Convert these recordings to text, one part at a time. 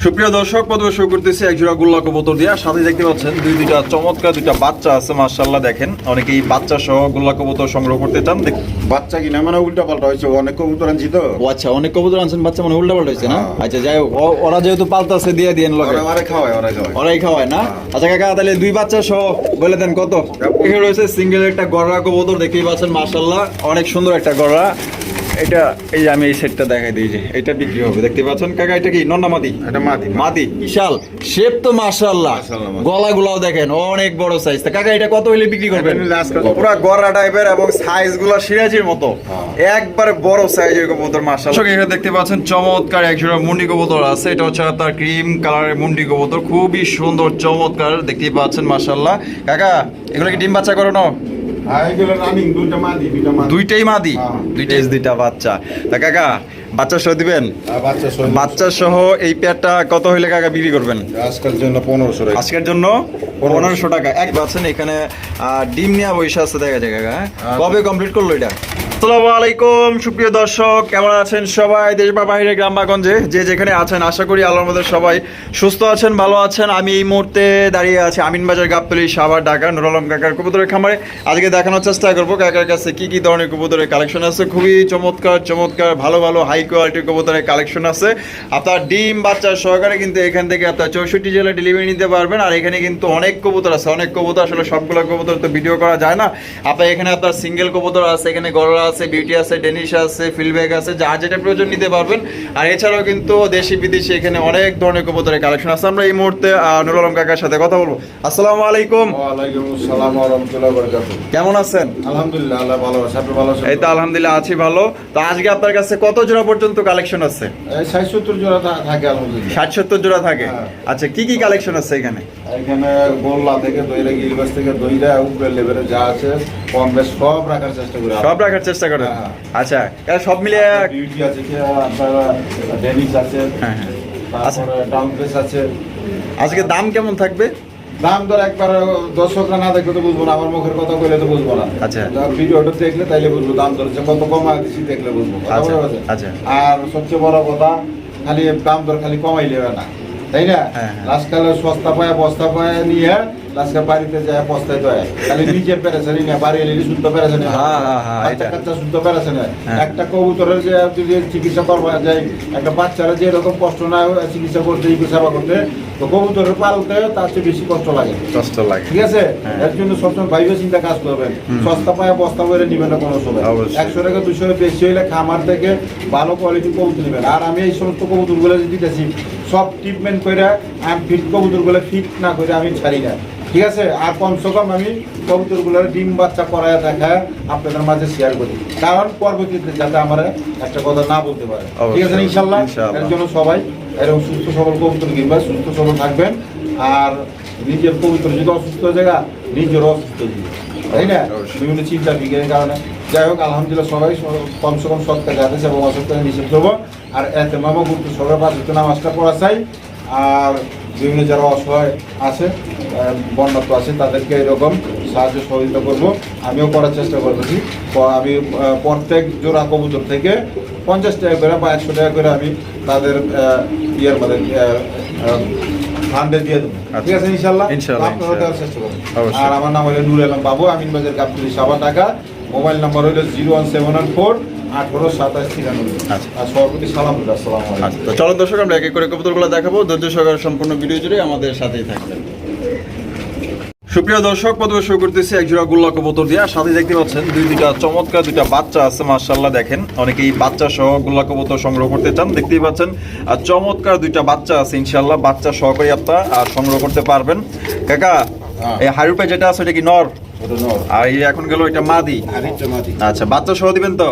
সুপ্রিয় দর্শক প্রথমে শুরু করতেছি এক জোড়া গোল্লা কবুতর দিয়ে। আর সাথে দেখতে পাচ্ছেন দুই দুইটা চমৎকার দুইটা বাচ্চা আছে মার্শাল্লাহ দেখেন। অনেকেই বাচ্চা সহ গোল্লা কবুতর সংগ্রহ করতে চান। দেখ- বাচ্চা কিনা মানে উল্টা পাল্টা হয়েছে অনেক কবুতর আনছি তো। ও আচ্ছা অনেক কবুতর আনছেন বাচ্চা মানে উল্টা পাল্টা হয়েছে না? হ্যাঁ। আচ্ছা যাই হোক ওরা যেহেতু পালতাছে দিয়ে দিয়েন লোকে ওরা ওরা খাওয়ায় ওরা খাওয়ায়। ওরাই খাওয়ায় না? আচ্ছা কাকা তাহলে দুই বাচ্চা সহ বলে দেন কত? এখানে রয়েছে সিঙ্গেল একটা গড়া কবুতর দেখতেই পাচ্ছেন মার্শাল্লাহ অনেক সুন্দর একটা গড়া এটা এই আমি এই সেটটা দেখাই দিই যে এটা বিক্রি হবে। দেখতে পাচ্ছেন? কাকা এটা কি? নন্না মাদি? এটা মাদি। মাদি? বিশাল। শেপ তো মাশাআল্লাহ। মাশাআল্লাহ, গলা গুলাও দেখেন অনেক বড় সাইজ কাকা এটা কত হইলে বিক্রি করবেন? পুরা গড়া টাইপের এবং সাইজগুলো সিরাজির মতো। হ্যাঁ। একবারে বড় সাইজের কবুতর মার্শাল এখানে দেখতে পাচ্ছেন চমৎকার এক জোড়া মুন্ডি কবুতর আছে। এটা হচ্ছে তার ক্রিম কালারের মুন্ডি কবুতর। খুবই সুন্দর চমৎকার। দেখতে পাচ্ছেন মার্শাল্লাহ কাকা এগুলো কি ডিম বাচ্চা করানো? হ্যাঁ মাদি। দুইটাই মাদি? হ্যাঁ। দুইটাই দুইটা বাচ্চা। তা কাকা বাচ্চা সহ দিবেন? বাচ্চা সহ এই পেয়ারটা কত হইলে কাকা বিক্রি করবেন? আজকাল জন্য পনেরোশো আজকের জন্য পনেরোশো। টাকা। এক পাচ্ছেন এখানে ডিম নিয়ে বসে আছে দেখা যায় কাকা হ্যাঁ? কবে কমপ্লিট করল এটা? আসসালামু আলাইকুম সুপ্রিয় দর্শক কেমন আছেন সবাই? দেশ বা বাইরে গ্রাম বা গঞ্জে যে যেখানে আছেন আশা করি আল্লাহর মধ্যে সবাই সুস্থ আছেন ভালো আছেন। আমি এই মুহূর্তে দাঁড়িয়ে আছি আমিন বাজার গাবতলি সাভার ঢাকা নুর আলম কাকার কবুতরের খামারে। আজকে দেখানোর চেষ্টা করব কাকার কাছে কি কি ধরনের কবুতরের কালেকশন আছে। খুবই চমৎকার চমৎকার ভালো ভালো হাই কোয়ালিটির কবুতরের কালেকশন আছে। আপনার ডিম বাচ্চা সহকারে কিন্তু এখান থেকে আপনার চৌষট্টি জেলা ডেলিভারি নিতে পারবেন। আর এখানে কিন্তু অনেক কবুতর আছে। অনেক কবুতর আসলে সবগুলো কবুতর তো ভিডিও করা যায় না। আপনার এখানে আপনার সিঙ্গেল কবুতর আছে এখানে গড়া আছে বিউটি আছে ডেনিশ আছে ফিলব্যাগ আছে যা যেটা প্রয়োজন নিতে পারবেন। আর এছাড়াও কিন্তু দেশি বিদেশি এখানে অনেক ধরনের কবুতরের কালেকশন আছে। আমরা এই মুহূর্তে নুর আলম কাকার সাথে কথা বলব। আসসালামু আলাইকুম। কেমন আছেন? আলহামদুলিল্লাহ ভালো এই তো আলহামদুলিল্লাহ আছি ভালো। তো আজকে আপনার কাছে কত জোড়া পর্যন্ত কালেকশন আছে? এই 60 জোড়া থাকে আলহামদুলিল্লাহ। ষাট সত্তর জোড়া থাকে? হ্যাঁ। আচ্ছা কি কি কালেকশন আছে এখানে? এখানে গোল্লা থেকে দইরা গিলবাস থেকে দইরা উপরে লেভেলে যা আছে কম বেশ সব রাখার চেষ্টা করি সব রাখার চেষ্টা করেন হ্যাঁ। আচ্ছা এরা সব মিলিয়ে বিউটি আছে কি আপনার ডেনিস আছে। হ্যাঁ, হ্যাঁ। তারপরে ডাউন আছে। আজকে দাম কেমন থাকবে? দাম ধর একবার দর্শকরা না দেখলে তো বুঝব না আমার মুখের কথা কইলে তো বুঝব না আচ্ছা। ভিডিওটা দেখলে তাইলে বুঝব দাম দর কত কমা দিছি দেখলে বুঝব আচ্ছা? আচ্ছা। আর সবচেয়ে বড় কথা খালি দাম দর খালি কমাইলে না তাই না হ্যাঁ, হ্যাঁ। লাস্টকালে সস্তা পায় বস্তা পায় নিয়ে লাস্টে বাড়িতে যায় খালি নিজে পেরেছানি না বাড়ি এলে শুদ্ধ পেরেছানি হ্যাঁ, হ্যাঁ, হ্যাঁ, বাচ্চা কাচ্চা শুদ্ধ পেরেছে না। একটা কবুতরের যে যদি চিকিৎসা করবা যায় একটা বাচ্চারা যে এরকম কষ্ট না চিকিৎসা করতে সেবা করতে তো কবুতরের পালতে তার চেয়ে বেশি কষ্ট লাগে। কষ্ট লাগে। ঠিক আছে। এর জন্য সবসময় ভাইবে চিন্তা কাজ করবেন সস্তা পায় বস্তা করে নিবেন না কোনো সময়। একশো টাকা দুশো বেশি হইলে খামার থেকে ভালো কোয়ালিটি কবুতর নেবেন। আর আমি এই সমস্ত কবুতরগুলো দিতেছি সব ট্রিটমেন্ট করে আমি ফিট কবুতরগুলো ফিট না করে আমি ছাড়ি না। ঠিক আছে আর কমসে কম আমি কবুতরগুলোর ডিম বাচ্চা করায় দেখা আপনাদের মাঝে শেয়ার করি। কারণ পরবর্তীতে যাতে আমার একটা কথা না বলতে পারে। ঠিক আছে ইনশাল্লাহ। এর জন্য সবাই এরকম সুস্থ সবল কবুতর কিনবেন সুস্থ সবল থাকবেন আর নিজের পবিত্র যদি অসুস্থ জায়গা নিজের অসুস্থ জীব তাই না? বিভিন্ন চিন্তা বিজ্ঞানের কারণে। যাই হোক আলহামদুলিল্লাহ সবাই কমসে কম সৎকার আদেশ এবং অসৎকার নিষেধ করব। আর এতে মামা গুরুত্ব সবার পাঁচ নামাজটা পড়া চাই। আর বিভিন্ন যারা অসহায় আছে বন্যাত্ম আছে তাদেরকে এরকম সাহায্য সহযোগিতা করব। আমিও করার চেষ্টা করতেছি আমি প্রত্যেক জোড়া কবুতর থেকে পঞ্চাশ টাকা করে বা একশো টাকা করে আমি তাদের ইয়ের ফান্ডে দিয়ে দেবো। ঠিক আছে ইনশাল্লাহ? ইনশাল্লাহ, আপনারা দেওয়ার চেষ্টা করবেন আর আমার নাম হলো নুর আলম বাবু আমিন বাজার কাপতুলি সাবা টাকা মোবাইল নাম্বার হলো zero one seven one four আঠারো সাতাশ তিরানব্বই। আচ্ছা। আর সভাপতি সালাম আসসালাম আচ্ছা তো দর্শক আমরা এক এক করে কবুতরগুলো দেখাবো। ধৈর্য সহকারে সম্পূর্ণ ভিডিও জুড়ে আমাদের সাথেই থাকবেন। সুপ্রিয় দর্শক প্রথমে শুরু করতেছি এক জোড়া গোল্লা কবুতর দিয়ে। সাথে দেখতে পাচ্ছেন দুই দুইটা চমৎকার দুইটা বাচ্চা আছে মার্শাল্লাহ দেখেন। অনেকেই বাচ্চা সহ গোল্লা কবুতর সংগ্রহ করতে চান দেখতেই পাচ্ছেন। আর চমৎকার দুইটা বাচ্চা আছে ইনশাল্লাহ বাচ্চা সহকারী আপনারা আর সংগ্রহ করতে পারবেন। কাকা হ্যাঁ। এই হারুপে যেটা আছে এটা কি নর? আর এখন গেল এটা মাদি। আচ্ছা বাচ্চা সহ দিবেন তো?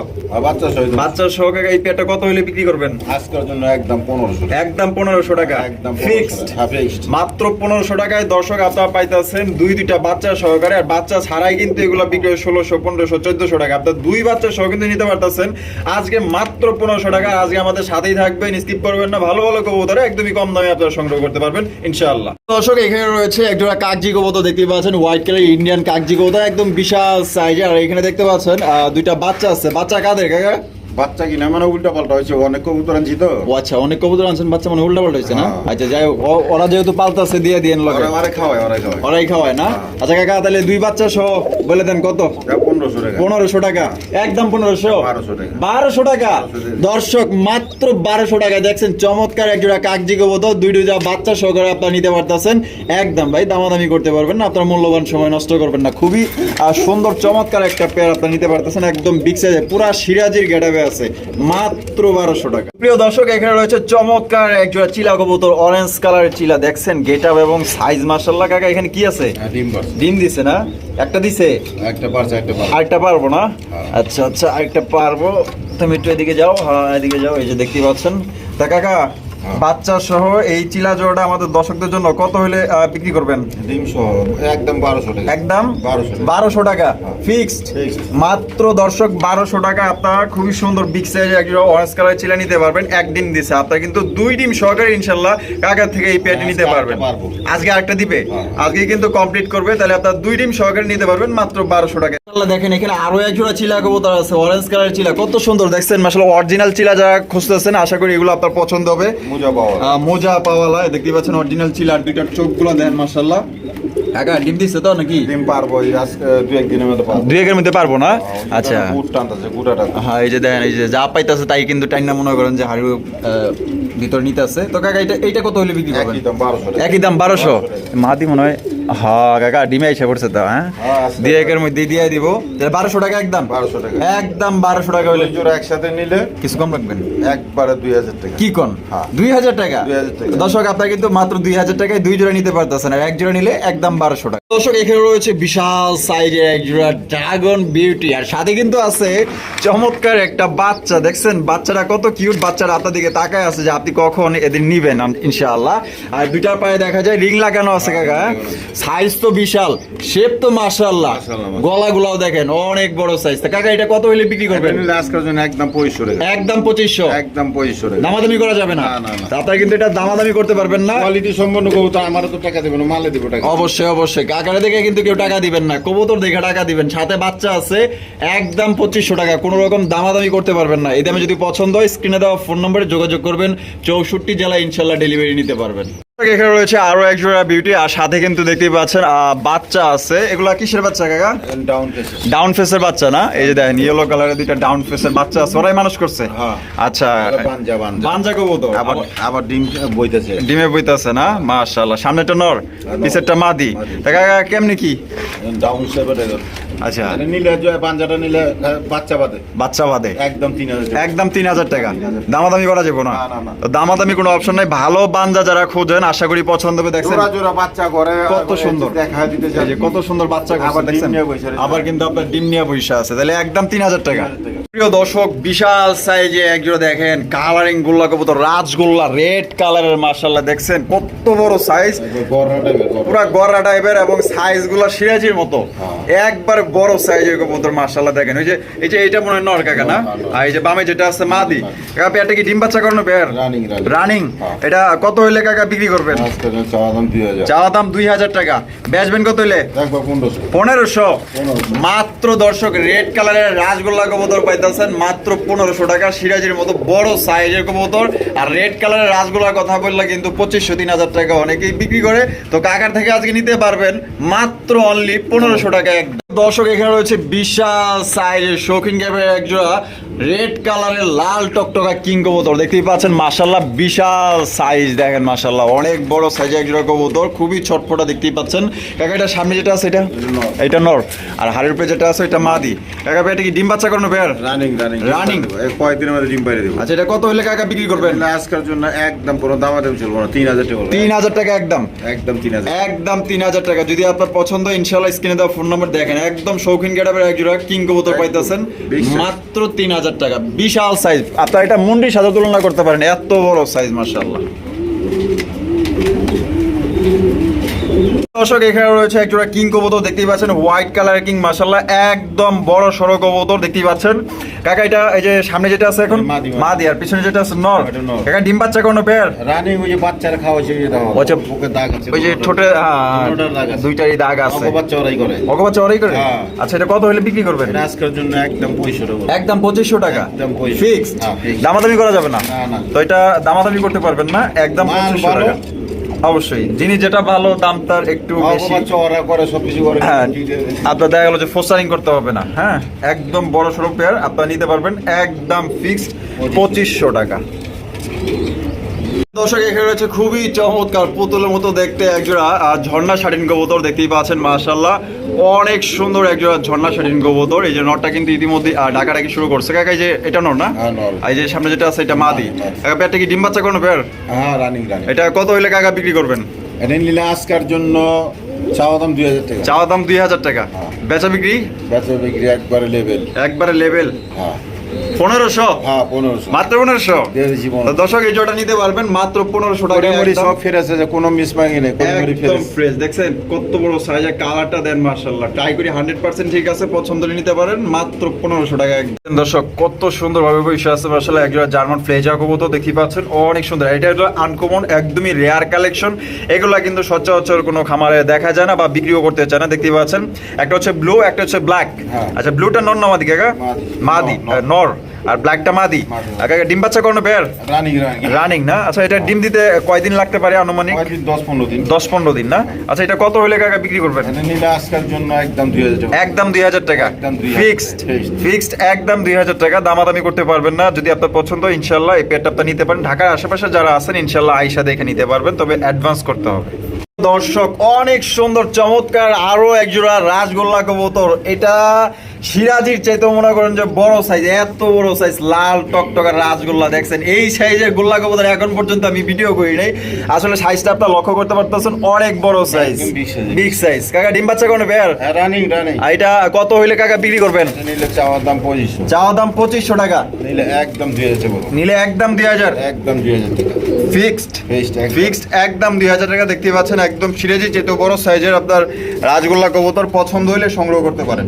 বাচ্চা সহিত বাচ্চা সহ কাকা এই পেয়ারটা কত হলে বিক্রি করবেন? আজকের জন্য একদম পনেরোশো একদম পনেরোশো টাকা। একদম ফিক্সড ফিক্সড মাত্র পনেরোশো টাকায় দর্শক আপনারা পাইতেছেন দুই দুইটা বাচ্চা সহকারে। আর বাচ্চা ছাড়াই কিন্তু এগুলো বিক্রি হয় ষোলোশো পনেরোশো চোদ্দশো টাকা। আপনার দুই বাচ্চা সহ কিন্তু নিতে পারতেছেন। আজকে মাত্র পনেরোশো টাকা। আজকে আমাদের সাথেই থাকবেন। স্কিপ করবেন না। ভালো ভালো কবুতরে একদমই কম দামে আপনারা সংগ্রহ করতে পারবেন ইনশাআল্লাহ। দর্শক এখানে রয়েছে একজোড়া কাকজি কবুতর দেখতে পাচ্ছেন। হোয়াইট কালার ইন্ডিয়ান কাকজি কবুতর একদম বিশাল সাইজে আর এখানে দেখতে পাচ্ছেন দুইটা বাচ্চা আছে। বাচ্চা কাদের কাকা? বাচ্চা কিনা? মানে উল্টা পাল্টা হয়েছে অনেক কবুতর আনছি তো। ও আচ্ছা অনেক কবুতর আনছেন বাচ্চা মানে উল্টা পাল্টা হয়েছে না? হ্যাঁ। আচ্ছা যাই ওরা যেহেতু পালতাছে দিয়ে দিয়েন লগে। ওরা ওরা খাওয়ায় ওরা খাওয়ায়। ওরাই খাওয়ায় না? আচ্ছা কাকা তাহলে দুই বাচ্চা সহ বলে দেন কত? পনেরোশো টাকা। পনেরোশো টাকা। একদম পনেরোশো? 1200 টাকা। বারোশো টাকা? দর্শক মাত্র বারোশো টাকা দেখছেন চমৎকার এক জোড়া কাকজি কবুতর। দুই দুইটা বাচ্চা সহকারে আপনারা নিতে পারতেছেন। একদম ভাই দামাদামি করতে পারবেন না। আপনার মূল্যবান সময় নষ্ট করবেন না। খুবই সুন্দর চমৎকার একটা পেয়ার আপনারা নিতে পারতেছেন। একদম বিগ সাইজে পুরা সিরাজির গেটাবে আছে মাত্র বারোশো টাকা। প্রিয় দর্শক এখানে রয়েছে চমৎকার একজোড়া চিলা কবুতর অরেঞ্জ কালারের চিলা। দেখছেন গেট আপ এবং সাইজ মার্শাল্লাহ কাকা এখানে কি আছে? হ্যাঁ, ডিম দিছে না? একটা দিছে? একটা পারছে একটা আরেকটা পারব না? আচ্ছা আচ্ছা আরেকটা পারব। তুমি একটু এদিকে যাও। হ্যাঁ এদিকে যাও এই যে দেখতে পাচ্ছেন। তা কাকা বাচ্চা সহ এই চিলা জোড়াটা আমাদের দর্শকদের জন্য কত হলে বিক্রি করবেন? ডিম সহ একদম বারোশো টাকা। একদম? বারোশো টাকা। ফিক্সড? মাত্র দর্শক বারোশো টাকা আপনারা খুবই সুন্দর বিগ সাইজ একজন অরেঞ্জ কালার চিলা নিতে পারবেন এক ডিম দিছে। আপনারা কিন্তু দুই ডিম সহকারে ইনশাল্লাহ কাকার থেকে এই পেয়ারটি নিতে আজকে পারবেন। আরেকটা আজকে আরেকটা দিবে? হ্যাঁ। আজকে কিন্তু কমপ্লিট করবে তাহলে আপনার দুই ডিম সহকারে নিতে পারবেন মাত্র বারোশো টাকা। দেখেন এখানে আরও এক জোড়া চিলা কবুতর আছে অরেঞ্জ কালার চিলা। কত সুন্দর দেখছেন? মাসাল অরিজিনাল চিলা যারা খুঁজতেছেন আশা করি এগুলো আপনার পছন্দ হবে। মোজা পাওয়ালা দেখতে পাচ্ছেন অরিজিনাল চিলা আর দুইটার চোখগুলো দেন মাসাল্লাহ একা ডিম দিচ্ছে তো নাকি? ডিম পারব একদিনের মধ্যে পারব। দুই একের মধ্যে পারব না? আচ্ছা। গুড় টানতেছে গুড়া হ্যাঁ এই যে দেখেন এই যে যা পাইতেছে তাই কিন্তু টাইনা মনে করেন যে হাড়ু ভিতর নিতে আছে তো কাকা এটা এইটা কত হলে বিক্রি করবেন? একই দাম বারোশো একই দাম বারোশো? মাদি মনে হয় হ্যাঁ কাকা ডিমে এসে পড়ছে তো হ্যাঁ? হ্যাঁ, দিয়ে একের মধ্যে দিয়ে দিব। বারোশো টাকা একদম। 1200 টাকা। একদম বারোশো টাকা হলে জোড়া একসাথে নিলে কিছু কম একবারে দুই হাজার টাকা। কি কোন। দুই হাজার টাকা? 2000 টাকা। দর্শক আপনার কিন্তু মাত্র দুই হাজার টাকায় দুই জোড়া নিতে পারতেছেন আর এক জোড়া নিলে একদম বারোশো টাকা। দর্শক এখানে রয়েছে বিশাল সাইজের এক জোড়া ড্রাগন বিউটি আর সাথে কিন্তু আছে চমৎকার একটা বাচ্চা। দেখছেন বাচ্চারা কত কিউট বাচ্চারা আপনার দিকে তাকায় আছে যে আপনি কখন এদিন নিবেন ইনশাআল্লাহ। আর দুইটার পায়ে দেখা যায় রিং লাগানো আছে কাকা সাইজ তো বিশাল শেপ তো মাশাআল্লাহ। গলাগুলাও দেখেন অনেক বড় সাইজ কাকা এটা কত হইলে বিক্রি করবেন? আজকের জন্য একদম পঁচিশশো টাকা। একদম পঁচিশশো? একদম পঁচিশশো টাকা। দামাদামি করা যাবে না? আপনারা কিন্তু এটা দামাদামি করতে পারবেন না। কোয়ালিটি সম্পন্ন কবুতর আমারও তো টাকা দেবে না মালে দেবো টাকা। অবশ্যই অবশ্যই। কাকারে দেখে কিন্তু কেউ টাকা দিবেন না। কবুতর দেখে টাকা দিবেন। সাথে বাচ্চা আছে একদম পঁচিশশো টাকা। কোনো রকম দামাদামি করতে পারবেন না। এই দামে যদি পছন্দ হয় স্ক্রিনে দেওয়া ফোন নম্বরে যোগাযোগ করবেন। চৌষট্টি জেলায় ইনশাল্লাহ ডেলিভারি নিতে পারবেন। এখানে রয়েছে আরও এক জোড়া বিউটি আর সাথে কিন্তু দেখতেই পাচ্ছেন বাচ্চা আছে। এগুলা কিসের বাচ্চা কাকা? ডাউন ফেসের বাচ্চা না? এই যে দেখেন ইয়েলো কালারের দুইটা ডাউন ফেসের বাচ্চা আছে। ওরাই মানুষ করছে? হ্যাঁ। আচ্ছা। বাঞ্জা কবুতর। আবার আবার ডিম বইতেছে। ডিমে বইতাছে না? মাশাআল্লাহ। সামনেটা নর পিছেরটা মাদি। তা কাকা কেমনি কি? ডাউন সেভেন আচ্ছা। নিলে যে পাঞ্জাটা নিলে বাচ্চা বাদে। বাচ্চা বাদে। একদম তিন হাজার একদম তিন হাজার টাকা। দামাদামি করা যাবে না। দামাদামি কোনো অপশন নাই। ভালো বাঞ্জা যারা খোঁজেন আশা করি পছন্দ হবে দেখছেন। জোড়া জোড়া বাচ্চা করে কত সুন্দর। দেখা দিতে যে কত সুন্দর বাচ্চা আবার দেখছেন। আবার কিন্তু আপনার ডিম নিয়ে আছে। তাহলে একদম তিন হাজার টাকা। প্রিয় দর্শক বিশাল সাইজে একজোড়া দেখেন। কালারিং গোল্লা কবুতর রাজগোল্লা রেড কালারের মার্শাল্লাহ দেখছেন। কত বড় সাইজ। পুরা গড়া টাইপের এবং সাইজগুলা সিরাজির মতো। হ্যাঁ। একবার বড় দেখেন। ওই যে এই যে এটা মনে হয় নর কাকা না? আর এই যে বামে যেটা আছে মাদি। কাকা পেয়ারটা কি ডিম বাচ্চা করানো পেয়ার। রানিং হ্যাঁ। এটা কত হইলে কাকা বিক্রি করবেন? চাওয়া দাম দুই হাজার। টাকা। বেচবেন কত হইলে? পনেরোশো। পনেরোশো। 1500 মাত্র দর্শক রেড কালারের রাজগোল্লা কবুতর পাইতেছেন মাত্র পনেরোশো টাকা। সিরাজের মতো বড় সাইজের কবুতর। আর রেড কালারের রাজগোল্লার কথা বললে কিন্তু পঁচিশশো তিন হাজার টাকা অনেকেই বিক্রি করে। তো কাকার থেকে আজকে নিতে পারবেন মাত্র অনলি পনেরোশো টাকা এক দর্শক এখানে রয়েছে বিশাল সাইজের শৌখিন ক্যাবের একজোড়া রেড কালারের লাল টকটকা কিং কবুতর। দেখতেই পাচ্ছেন মাসাল্লাহ বিশাল সাইজ দেখেন মাসাল্লাহ অনেক বড় সাইজের একজোড়া কবুতর খুবই ছটফটা দেখতেই পাচ্ছেন। কাকা এটা সামনে যেটা আছে এটা। এটা নর আর হাড়ের উপরে যেটা আছে এটা মাদি। কাকা এটা কি ডিম বাচ্চা করানো বের রানিং রানিং Running? কয়েকদিনের মধ্যে ডিম পাইরে দেবো। আচ্ছা এটা কত হলে কাকা বিক্রি করবেন? না আজকের জন্য একদম কোনো দাম দাম চলবো না তিন হাজার টাকা। তিন হাজার টাকা একদম। একদম তিন হাজার। একদম তিন হাজার টাকা। যদি আপনার পছন্দ ইনশাল্লাহ স্ক্রিনে দেওয়া ফোন নাম্বার দেখেন একদম শৌখিন গেটাবের এক জোড়া কিং কবুতর পাইতেছেন। মাত্র তিন হাজার টাকা। বিশাল সাইজ আপনার এটা মুন্ডির সাথে তুলনা করতে পারেন এত বড় সাইজ মার্শাল্লাহ দর্শক এখানে রয়েছে একজোড়া কিং কবুতর দেখতেই পাচ্ছেন হোয়াইট কালার কিং মাশাল্লাহ একদম বড় সড়ো কবুতর দেখতেই পাচ্ছেন। কাকা এটা এই যে সামনে যেটা আছে এখন? মাদি, আর পিছনে যেটা আছে নর। কাকা ডিম বাচ্চা কোনো পেয়ার? রানিং ওই যে বাচ্চারা খাওয়া সেই দাও আচ্ছা, বুকে দাগ আছে ওই যে ঠোঁটে হ্যাঁ, দুটোটার দাগ আছে। দুইটারই দাগ আছে। বাচ্চা ওরাই করে। অগ বাচ্চা ওরাই করে? হ্যাঁ। আচ্ছা এটা কত হলে বিক্রি করবেন? এটা আজকের জন্য একদম পয়সা দেবো একদম পঁচিশশো টাকা? একদম ফিক্সড হ্যাঁ, দামাদামি করা যাবে না? না, না। তো এটা দামাদামি করতে পারবেন না? একদম মাল পঁচিশশো ভালো। টাকা। অবশ্যই। যেটা ভালো দাম তার একটু বেশি। চওড়া করে সবকিছু করে। হ্যাঁ আপনার দেখা গেল যে ফোসারিং করতে হবে না হ্যাঁ? একদম বড় সড়ো পেয়ার আপনারা নিতে পারবেন একদম ফিক্সড পঁচিশশো টাকা। দর্শক এখানে রয়েছে খুবই চমৎকার পুতুলের মতো দেখতে একজোড়া আর ঝর্ণা শাটিন কবুতর দেখতেই পাচ্ছেন মাশাল্লাহ অনেক সুন্দর একজন ঝর্ণা শরীর গোবর এই যে নটটা কিন্তু ইতিমধ্যে ডাকাডাকি শুরু করছে। কাকা এই যে এটা নর না? হ্যাঁ, এই যে সামনে যেটা আছে এটা মাদি হ্যাঁ, মাদি। কাকা পেয়ারটা কি ডিম বাচ্চা কোনো পেয়ার? হ্যাঁ রানিং রানিং। এটা কত হইলে কাকা বিক্রি করবেন? এটা নিলে আজকার জন্য চাওয়া দাম দুই হাজার টাকা। চাওয়া দাম দুই হাজার টাকা। হ্যাঁ। বেচা বিক্রি? বেচা বিক্রি একবারে লেভেল একবারে লেভেল হ্যাঁ। পনেরোশো? হ্যাঁ পনেরোশো। মাত্র পনেরোশো? তো দর্শক এই জোড়াটা নিতে পারবেন মাত্র পনেরোশো টাকা সব ফেরেছে যে কোনো মিস মাঙ্গি নেই একদম ফ্রেশ দেখছেন কত বড় সাইজের কালারটা দেন মার্শাল্লাহ ট্রাই করি হান্ড্রেড পার্সেন্ট ঠিক আছে পছন্দ নিতে পারেন মাত্র পনেরোশো টাকা একদম। দর্শক কত সুন্দর বসে আছে মার্শাল্লাহ একজোড়া জার্মান ফ্লেজা দেখতে পাচ্ছেন অনেক সুন্দর। এটা হলো আনকমন একদমই রেয়ার কালেকশন এগুলা কিন্তু সচরাচর কোনো খামারে দেখা যায় না বা বিক্রিও করতে চায় না দেখতে পাচ্ছেন। একটা হচ্ছে ব্লু একটা হচ্ছে ব্ল্যাক। আচ্ছা ব্লুটা নর না মাদি কাকা? মাদি। মাদি নর, আর ব্ল্যাকটা মাদি। ডিম বাচ্চা কোনো পেয়ার রানিং না? আচ্ছা এটা ডিম দিতে কয়দিন লাগতে পারে আনুমানিক? দশ পনেরো দিন। দশ পনেরো দিন না? আচ্ছা এটা কত হলে কাকা বিক্রি করবেন? আজকের জন্য একদম দুই হাজার টাকা। একদম দুই হাজার টাকা। ফিক্সড ফিক্সড একদম দুই হাজার টাকা। দামাদামি করতে পারবেন না। যদি আপনার পছন্দ ইনশাল্লাহ এই পেটটা আপনি নিতে পারেন। ঢাকার আশেপাশে যারা আছেন ইনশাল্লাহ আইসা দেখে নিতে পারবেন। তবে অ্যাডভান্স করতে হবে। দর্শক অনেক সুন্দর চমৎকার আরও একজোড়া রাসগোল্লা কবুতর। এটা সিরাজির চাইতে মনে করেন যে বড় সাইজ এত বড় সাইজ লাল টকটকার রাসগোল্লা দেখছেন? এই সাইজের গোল্লা কবুতর এখন পর্যন্ত আমি ভিডিও করি নাই। আসলে সাইজটা আপনার লক্ষ্য করতে পারতেছেন অনেক বড় সাইজ। বিগ সাইজ কাকা ডিম বাচ্চা কোনো হ্যাঁ রানিং রানিং এটা কত হইলে কাকা বিক্রি করবেন? নিলে চাওয়ার দাম পঁচিশশো। চাওয়া দাম পঁচিশশো টাকা। নিলে একদম দুই হাজার নিলে একদম দুই হাজার। একদম দুই হাজার টাকা। ফিক্সড ফিক্সড একদম দুই হাজার টাকা দেখতে পাচ্ছেন একদম সিরেজি চেতো বড় সাইজের আপনার রাজগোল্লা কবুতর পছন্দ হলে সংগ্রহ করতে পারেন।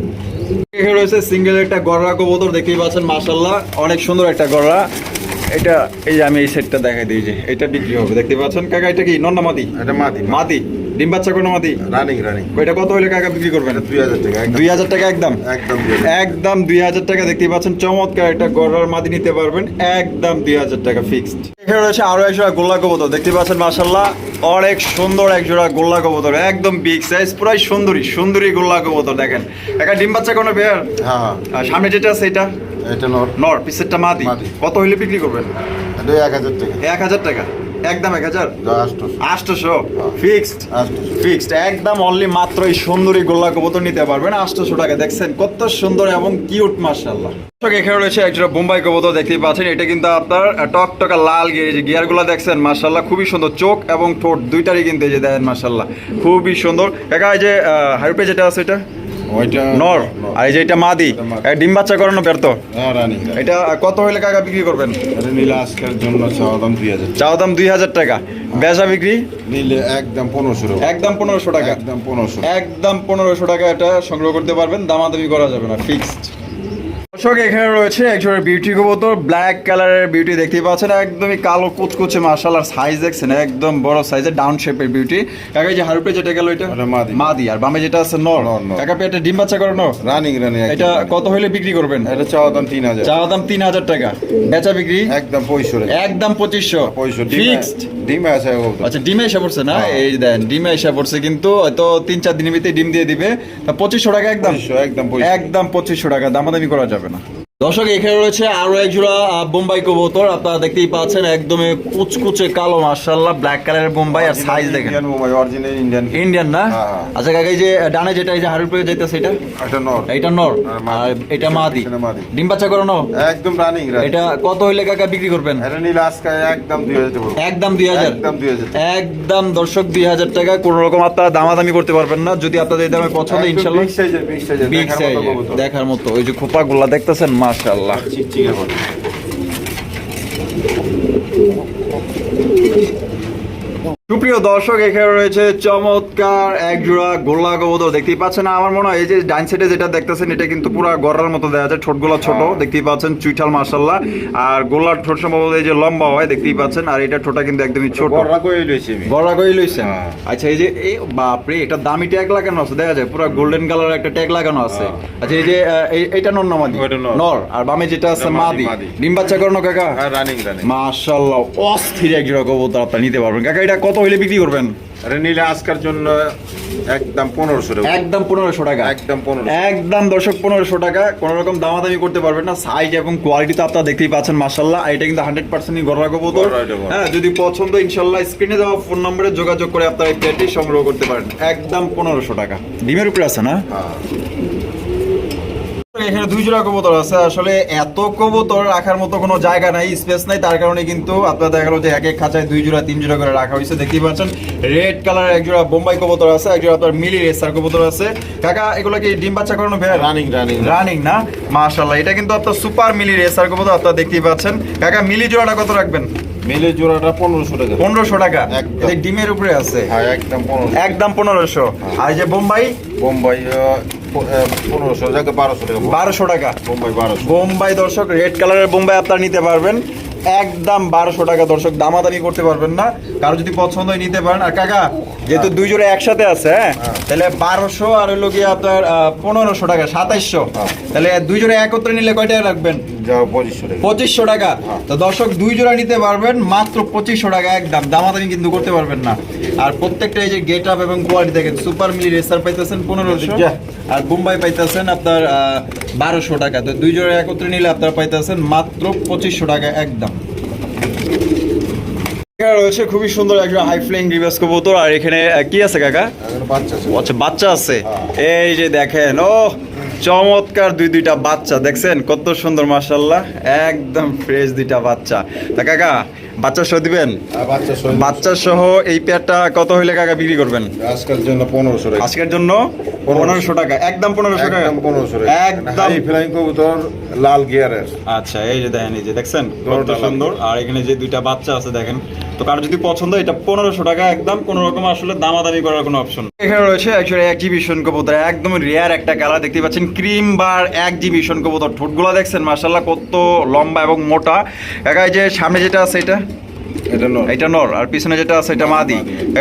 এখানে রয়েছে সিঙ্গেল একটা গররা কবুতর দেখেই পাচ্ছেন মাসাল্লাহ অনেক সুন্দর একটা গররা। এটা এই যে আমি এই সেটটা দেখাই দিই যে এটা বিক্রি হবে দেখতে পাচ্ছেন। কাকা এটা কি? নন্না মাদি? এটা মাদি। মাদি। ডিম বাচ্চা কোনো মাদি? রানিং রানিং এটা কত হলে কাকা বিক্রি করবেন? দুই হাজার টাকা একদম। দুই হাজার টাকা একদম? একদম। একদম দুই হাজার টাকা। দেখতেই পাচ্ছেন চমৎকার একটা গড়ার মাদি নিতে পারবেন। একদম দুই হাজার টাকা ফিক্সড এখানে রয়েছে আরও এক জোড়া গোল্লা কবুতর। দেখতে পাচ্ছেন মাসাল্লাহ অনেক সুন্দর এক জোড়া গোল্লা কবুতর। একদম বিগ সাইজ পুরাই সুন্দরী সুন্দরী গোল্লা কবুতর দেখেন। একটা ডিম বাচ্চা কোনো বেয়ার হ্যাঁ। সামনে যেটা আছে এটা? এটা নর। নর পিসেরটা মাদি। কত হইলে বিক্রি করবেন? এক হাজার টাকা। এক হাজার টাকা। একদম এক হাজার? আটশোশো। ফিক্সড? ফিক্সড। একদম অনলি মাত্র এই সুন্দরী গোল্লা কবুতর নিতে পারবেন। আটশোশো টাকা। দেখছেন কত সুন্দর এবং কিউট মার্শাল্লাহ এখানে রয়েছে একটা বোম্বাই কবুতর দেখতেই পাচ্ছেন। এটা কিন্তু আপনার টক টকা লাল গিয়ার এই যে গিয়ারগুলো দেখছেন মার্শাল্লাহ খুবই সুন্দর। চোখ এবং ঠোঁট দুইটারই কিন্তু এই যে দেখেন মার্শাল্লাহ খুবই সুন্দর। একা যে হাইপে যেটা আছে এটা? ওইটা নর। আর এই যে এটা মাদি ডিম বাচ্চা করানো ব্যর্থ। হ্যাঁ এটা কত হইলে কাকা বিক্রি করবেন? নিলে আজকের জন্য চাওয়া দাম দুই হাজার চাও দাম দুই হাজার টাকা। বেচা বিক্রি? নিলে একদম পনেরোশো একদম পনেরোশো টাকা। একদম পনেরোশো একদম পনেরোশো টাকা এটা সংগ্রহ করতে পারবেন দামাদামি করা যাবে না ফিক্সড দর্শক এখানে রয়েছে একজনের বিউটি কবুতর ব্ল্যাক কালারের বিউটি দেখতে পাচ্ছেন একদমই কালো কুচকুচে মার্শাল আর সাইজ দেখছেন একদম বড় সাইজের ডাউন শেপের বিউটি কাকা যে হারুপে যেটা গেল এটা? মাদি। মাদি আর বামে যেটা আছে নর। কাকা পেটে ডিম বাচ্চা করানো রানিং রানিং এটা কত হইলে বিক্রি করবেন? এটা চাওয়া দাম তিন হাজার। চাওয়া দাম তিন হাজার টাকা। বেচা বিক্রি? একদম পঁয়ষট্টি। একদম পঁচিশশো। পঁয়ষট্টি ফিক্সড ডিমে আছে কবুতর। আচ্ছা ডিমে এসে পড়ছে না? হ্যাঁ। এই দেন ডিমে এসে পড়ছে কিন্তু হয়তো তিন চার দিনের ভিতরে ডিম দিয়ে দিবে। পঁচিশশো টাকা একদম? একদম একদম পঁচিশশো টাকা দামাদামি করা যাবে না। দর্শক এখানে রয়েছে আরও এক জোড়া বোম্বাই কবুতর। আপনারা দেখতেই পাচ্ছেন একদমই কুচকুচে কালো মার্শাল্লাহ ব্ল্যাক কালারের বোম্বাই আর সাইজ দেখেন। Indian mobile original Indian Indian না? হ্যাঁ, হ্যাঁ। আচ্ছা কাকা এই যে ডানে যেটা এই যে হারুর পেয়ে যাইতেছে এটা এটা নর। এটা নর। আর মাদি। এটা মাদি। ডিম বাচ্চা করানো একদম রানিং এটা কত হইলে কাকা বিক্রি করবেন? এটা নিলে আজকে একদম দুই হাজার টাকা। একদম দুই হাজার। একদম দুই হাজার টাকা। একদম দর্শক দুই হাজার টাকা। কোন রকম আপনারা দামাদামি করতে পারবেন না। যদি আপনাদের এই দামে পছন্দ এর, এর, বিগ দেখার মতো দেখার মতো। ওই যে খোপা গুলা দেখতেছেন মাশাআল্লাহ চিকচিকে সুপ্রিয় দর্শক এখানে রয়েছে চমৎকার এক জোড়া গোল্লা কবুতর। দেখতেই পাচ্ছেন আমার মনে হয় এই যে ডাইন সাইডে যেটা দেখতেছেন এটা কিন্তু পুরো গড়ার মতো দেখা যায় ছোটগুলো ছোট দেখতেই পাচ্ছেন চুইঠাল মার্শাল্লাহ আর গোল্লার ঠোঁট সম্ভবত এই যে লম্বা হয় দেখতেই পাচ্ছেন আর এটা ঠোঁটা কিন্তু একদমই ছোট। কই লইছি গড়া কই লইছেন হ্যাঁ। আচ্ছা এই যে এই বাপরে এটা দামি ট্যাগ লাগানো আছে দেখা যায় পুরো গোল্ডেন কালার একটা ট্যাগ লাগানো আছে। আচ্ছা এই যে এইটা নর নামাদি নর। আর বামে যেটা আছে এটা মাদি। ডিম বাচ্চা করানো কাকা? হ্যাঁ রানিং রানিং মাশাআল্লাহ অস্থির এক জোড়া কবুতর আপনারা নিতে পারবেন। কাকা এটা কত হইলে বিক্রি করবেন? আরে নিলে আজকের জন্য একদম পনেরোশো টাকা। একদম পনেরোশো টাকা। একদম পনেরোশো। একদম দর্শক পনেরোশো টাকা। কোনো রকম দামাদামি করতে পারবেন না। সাইজ এবং কোয়ালিটি তো আপনারা দেখতেই পাচ্ছেন মাসাল্লাহ এটা কিন্তু হান্ড্রেড পার্সেন্টই গড়া কবুতর। গড়া হ্যাঁ যদি পছন্দ ইনশাল্লাহ স্ক্রিনে দেওয়া ফোন নম্বরে যোগাযোগ করে আপনারা এই প্লেটটি সংগ্রহ করতে পারেন। একদম পনেরোশো টাকা। ডিমের উপরে আছে না? হ্যাঁ। এখানে দুই জোড়া কবুতর আছে। আসলে এত কবুতর রাখার মতো কোনো জায়গা নাই স্পেস নাই। তার কারণে কিন্তু আপনার দেখা গেলো যে এক এক খাঁচায় দুই জোড়া তিন জোড়া করে রাখা হয়েছে। দেখতেই পাচ্ছেন রেড কালারের এক জোড়া বোম্বাই কবুতর আছে এক জোড়া আপনার মিলি রেসার কবুতর আছে। কাকা এগুলো কি ডিম বাচ্চা করানো ভেড় রানিং রানিং রানিং না? মাশাআল্লাহ এটা কিন্তু আপনার সুপার মিলি রেসার কবুতর আপনারা দেখতেই পাচ্ছেন। কাকা মিলি জোড়াটা কত রাখবেন? মিলে জোড়াটা পনেরোশো টাকা। পনেরোশো টাকা। ডিমের উপরে আছে? হ্যাঁ একদম একদম পনেরোশো। আর যে বোম্বাই? বোম্বাই পনেরোশো টাকা বারোশো টাকা বারোশো টাকা। বোম্বাই বারোশো। বোম্বাই দর্শক রেড কালারের বোম্বাই আপনারা নিতে পারবেন। একদম বারোশো টাকা দর্শক দামাদামি করতে পারবেন না। কারও যদি পছন্দ হয় নিতে পারেন। আর কাকা যেহেতু দুই জোড়া একসাথে আছে হ্যাঁ হ্যাঁ। তাহলে বারোশো আর হইল গিয়ে আপনার পনেরোশো টাকা সাতাইশশো। হ্যাঁ। তাহলে দুই জোড়া একত্রে নিলে কয় টাকা রাখবেন? পঁচিশশো টাকা। হ্যাঁ। তো দর্শক দুই জোড়া নিতে পারবেন মাত্র পঁচিশশো টাকা একদম। দামাদামি কিন্তু করতে পারবেন না। আর প্রত্যেকটা এই যে গেট আপ এবং কোয়ালিটি দেখেন সুপার মিলি রেসার পাইতেছেন পনেরোশো। যা। আর বোম্বাই পাইতেছেন আপনার বারোশো টাকা। তো দুই জোড়া একত্রে নিলে আপনারা পাইতেছেন মাত্র পঁচিশশো টাকা একদম। রয়েছে খুবই সুন্দর একটা হাই ফ্লাইং রিভার্স কবুতর আর এখানে কি আছে কাকা? বাচ্চা আছে। আচ্ছা বাচ্চা আছে। এই যে দেখেন ও চমৎকার দুই দুইটা বাচ্চা দেখছেন? কত সুন্দর মাসাল্লাহ একদম ফ্রেশ দুইটা বাচ্চা। তা কাকা বাচ্চা সহ দিবেন? বাচ্চা সহ এই পেয়ারটা কত হইলে কাকা বিক্রি করবেন? আজকের জন্য পনেরোশো আজকের জন্য পনেরোশো টাকা। একদম পনেরোশো টাকা। একদম পনেরোশো একদম। ফ্লাইং কবুতর লাল গিয়ারের। আচ্ছা এই যে দেখেন এই যে দেখছেন? কত সুন্দর। আর এখানে যে দুইটা বাচ্চা আছে দেখেন। তো কারও যদি পছন্দ এটা পনেরোশো টাকা একদম। কোনো রকম আসলে দামাদামি করার কোনো অপশন এখানে রয়েছে একচুয়ালি এক্সিবিশন কবুতর। একদম রেয়ার একটা কালার দেখতে পাচ্ছেন। ক্রিম বার এক্সিবিশন কবুতর। ঠোঁটগুলো দেখছেন? মার্শাল্লাহ কত লম্বা এবং মোটা। একা এই যে সামনে যেটা আছে এটা? এটা নর। আর পিছনে যেটা আছে এটা মাদি।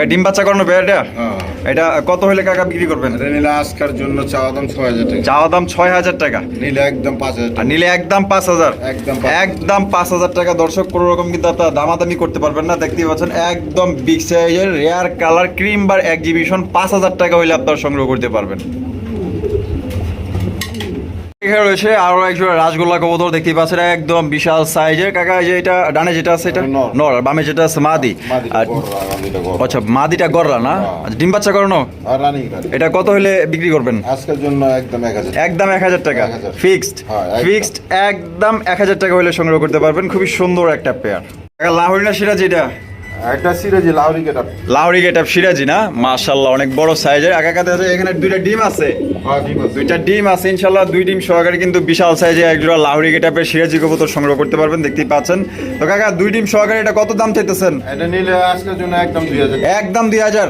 ডিম বাচ্চা করানো বেড়া হ্যাঁ। এটা কত হলে কাকা বিক্রি করবেন? নিলে আজকের জন্য চাওয়া দাম ছয় হাজার টাকা। চাওয়া দাম ছয় হাজার টাকা। নিলে একদম পাঁচ হাজার নিলে একদম পাঁচ হাজার। একদম পাঁচ- একদম পাঁচ হাজার টাকা। দর্শক কোনো রকম কিন্তু আপনারা দামাদামি করতে পারবেন না। দেখতেই পাচ্ছেন একদম বিগ সাইজের rare colour cream bar exhibition পাঁচ হাজার টাকা হইলে আপনারা সংগ্রহ করতে পারবেন। এখানে রয়েছে আরও একজন রাসগোল্লা কবুতর দেখতেই পাচ্ছেন একদম বিশাল সাইজের কাকা যে এটা ডানে যেটা আছে এটা? নর। আর বামে যেটা আছে মাদি। আর। আচ্ছা মাদিটা গররা না? হ্যাঁ। আচ্ছা, ডিম বাচ্চা করানো? এটা কত হলে বিক্রি করবেন? আজকের জন্য একদম এক হাজার। একদম এক হাজার টাকা। ফিক্সড হ্যাঁ, ফিক্সড একদম এক হাজার টাকা হলে সংগ্রহ করতে পারবেন। খুবই সুন্দর একটা পেয়ার লাহোরি না সিরাজি এটা একটা সিরাজি লাউরি গেটা লাহোরি গেট সিরাজি না? মাশাল্লাহ অনেক বড় সাইজের একা কাতে আছে এখানে দুইটা ডিম আছে। হ্যাঁ ঠিক আছে। দুইটা ডিম আছে ইনশাল্লাহ দুই ডিম সহকারে কিন্তু বিশাল সাইজে একজোড়া লাহোরি গেটাপের সিরাজি কবুতর সংগ্রহ করতে পারবেন দেখতেই পাচ্ছেন। তো কাকা দুই ডিম সহকারে এটা কত দাম চাইতেছেন? এটা নিলে আজকের জন্য একদম দুই হাজার। একদম 2000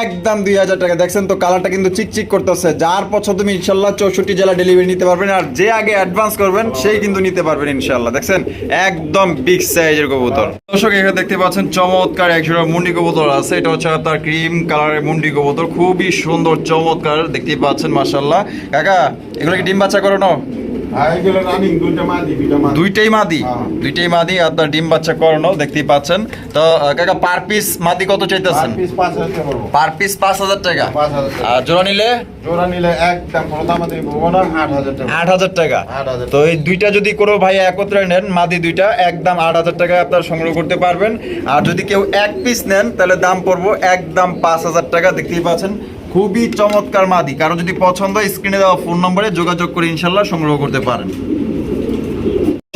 একদম দুই হাজার টাকা। দেখছেন তো কালারটা কিন্তু চিকচিক করতেছে। যার পছন্দ তুমি ইনশাল্লাহ চৌষট্টি জেলা ডেলিভারি নিতে পারবেন আর যে আগে অ্যাডভান্স করবেন সেই কিন্তু নিতে পারবেন ইনশাল্লাহ দেখছেন? একদম বিগ সাইজের কবুতর। দর্শক এখানে দেখতে পাচ্ছেন চমৎকার একজোড়া মুন্ডি কবুতর আছে। এটা হচ্ছে তার ক্রিম কালারের মুন্ডি কবুতর। খুবই সুন্দর, চমৎকার। দেখতেই পাচ্ছেন মাশাল্লাহ কাকা, এগুলো কি ডিম বাচ্চা করানো দুইটা মাদি দুইটা মাদি। দুইটাই মাদি। দুইটাই মাদি আপনার ডিম বাচ্চা করানো দেখতেই পাচ্ছেন। তো কাকা পার পিস মাদি কত চাইতেছেন? পিস পাঁচ হাজার টাকা পড়ব পার পিস পাঁচ হাজার টাকা? পাঁচ হাজার টাকা। আর জোড়া নিলে? জোড়া নিলে একদম কোনো দাম দিয়ে বলব না আট হাজার টাকা। আট হাজার টাকা। আট হাজার তো এই দুইটা যদি কোনো ভাই একত্রে নেন মাদি দুইটা একদম আট হাজার টাকায় আপনারা সংগ্রহ করতে পারবেন। আর যদি কেউ এক পিস নেন তাহলে দাম পড়ব একদম পাঁচ হাজার টাকা। দেখতেই পাচ্ছেন খুবই চমৎকার মাদি। কারও যদি পছন্দ হয় স্ক্রিনে দেওয়া ফোন নম্বরে যোগাযোগ করে ইনশাল্লাহ সংগ্রহ করতে পারেন।